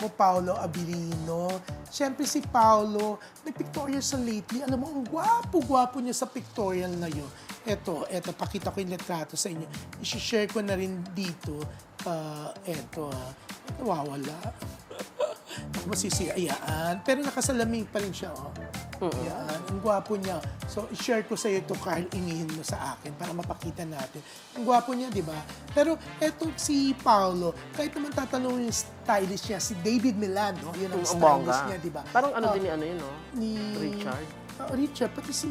ako, Paolo Abilino. Siyempre si Paolo, may pictorial sa lately. Alam mo, ang gwapo-gwapo niya sa pictorial na yun. Eto, eto, pakita ko yung litrato sa inyo. I-share ko na rin dito. Ah, eto, ah. Nawawala. Ayan. Pero nakasalaming pa rin siya, oh. Ayan. Ang gwapo niya. So, i-share ko sa iyo ito, Carl. Ingihin mo sa akin para mapakita natin. Ang gwapo niya, di ba? Pero eto si Paolo, kahit naman tatanungin yung stylist niya, si David Milano, yun ang stylist bongga. niya, di ba? Parang ano Ah, din ni ano yun, no? ni Richard? Ah, Richard, pati si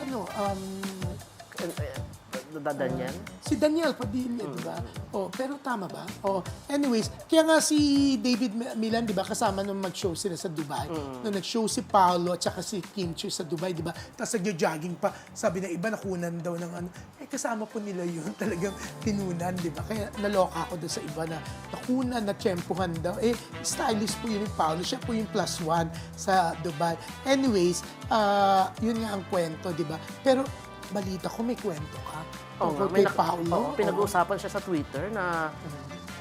ano, um, Daniel? Si Daniel Padilla, di ba? Oh, pero tama ba? Oh, anyways, kaya nga si David Mi- Milan, di ba, kasama nung mag-show sila sa Dubai. Mm. Nung nag-show si Paolo at saka si Kim Chiu sa Dubai, di ba? Tapos nagjo-jogging pa. Sabi na iba, nakunan daw ng ano. Eh, kasama po nila yun. Talagang tinunan, di ba? Kaya naloka ako doon sa iba na nakunan, na tiyempuhan daw. Eh, stylist po yun yung Paolo. Siya po yung plus one sa Dubai. Anyways, ah, yun nga ang kwento, di ba? Pero balita ko may kwento ka. Nga, Tungkol may kay nak- Paolo. oo, pinag-uusapan siya sa Twitter na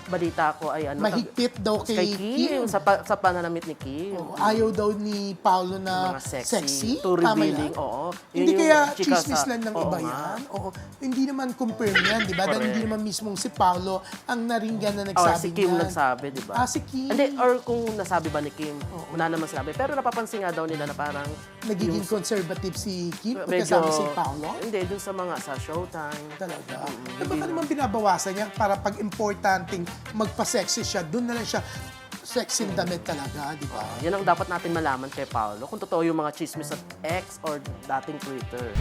balita ko ay ano. Mahigpit daw kay, kay Kim. Kim, Sa, pa, sa pananamit ni Kim. Oo, ayaw daw ni Paolo na mga sexy, too Tama revealing, yan? oo. Yun Hindi kaya chika chismis sa- lang ng oo iba nga. yan. Oo. Hindi naman confirm yan, di ba? Dahil hindi naman mismong si Paolo ang naringgan na Or nagsabi si Kim niyan. nagsabi, di ba? Ah, si Kim. Hindi, or kung nasabi ba ni Kim, wala naman sinabi. Pero napapansin nga daw nila na parang Nagiging yung- conservative si Kim medyo... pagkasama si Paolo. Hindi, dun sa mga sa Showtime. Talaga. Mm, Eh, baka naman binabawasan niya para pag importanteng magpa-sexy siya, doon na lang siya sexy damit talaga, di ba? Yan ang dapat natin malaman kay Paolo kung totoo yung mga chismis sa X or dating Twitter.